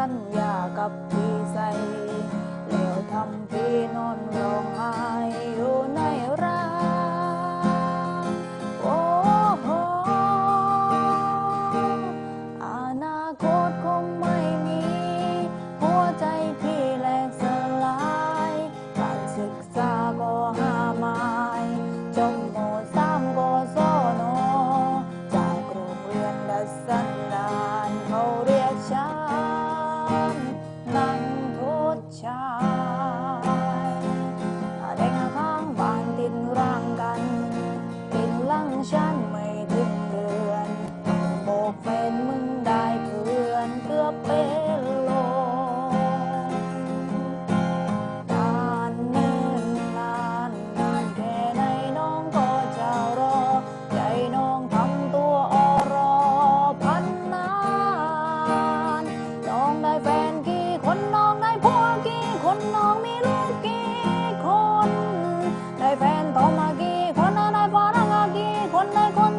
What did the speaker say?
สัญญากับพี่ใส่แล้วทำพี่นอนร้องไห้อยู่ในร้าน นั้นทุกชายเด็กข้งบานติดร่งกันติดลังฉัน অন্যায়